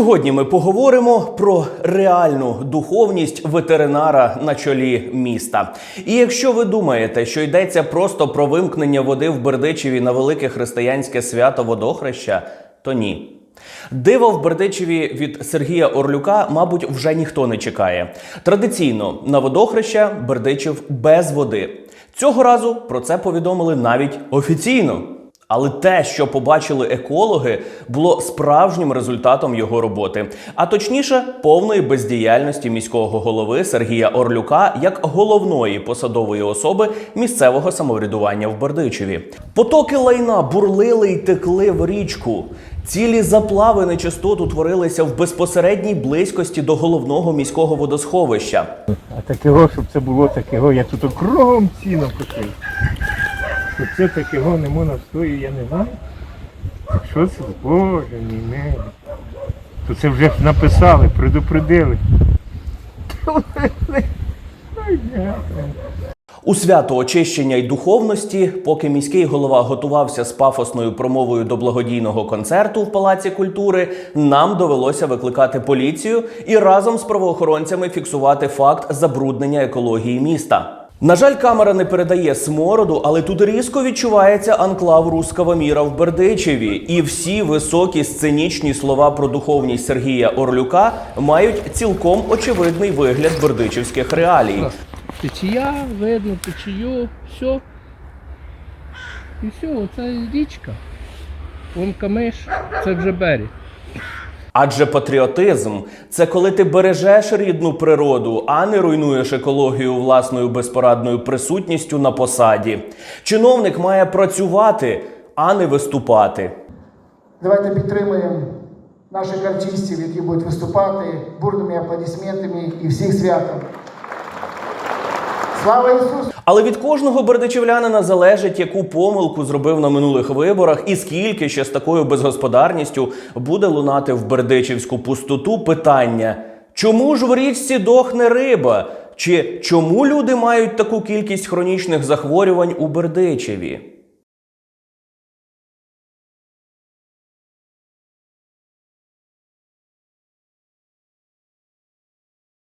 Сьогодні ми поговоримо про реальну духовність ветеринара на чолі міста. І якщо ви думаєте, що йдеться просто про вимкнення води в Бердичеві на велике християнське свято водохреща, то ні. Диво в Бердичеві від Сергія Орлюка, мабуть, вже ніхто не чекає. Традиційно на водохреща Бердичев без води. Цього разу про це повідомили навіть офіційно. Але те, що побачили екологи, було справжнім результатом його роботи, а точніше, повної бездіяльності міського голови Сергія Орлюка як головної посадової особи місцевого самоврядування в Бердичеві. Потоки лайна бурлили й текли в річку. Цілі заплави нечистот утворилися в безпосередній близькості до головного міського водосховища. А такого, щоб це було такого, я тут кругом ціну купив. Щоб це такого не можна стою, я не знаю. Що це? Боже мій милий. То це вже написали, предупредили. У свято очищення й духовності, поки міський голова готувався з пафосною промовою до благодійного концерту в Палаці культури, нам довелося викликати поліцію і разом з правоохоронцями фіксувати факт забруднення екології міста. На жаль, камера не передає смороду, але тут різко відчувається анклав руского міра в Бердичеві. І всі високі сценічні слова про духовність Сергія Орлюка мають цілком очевидний вигляд бердичівських реалій. Течія, видно течію, все. І все, оце річка. Вон камиш, це вже берег. Адже патріотизм це коли ти бережеш рідну природу, а не руйнуєш екологію власною безпорадною присутністю на посаді. Чиновник має працювати, а не виступати. Давайте підтримаємо наших артистів, які будуть виступати бурними аплодисментами і всіх святом. Слава Ісусу! Але від кожного бердичівлянина залежить, яку помилку зробив на минулих виборах, і скільки ще з такою безгосподарністю буде лунати в бердичівську пустоту питання: чому ж в річці дохне риба? Чи чому люди мають таку кількість хронічних захворювань у Бердичеві?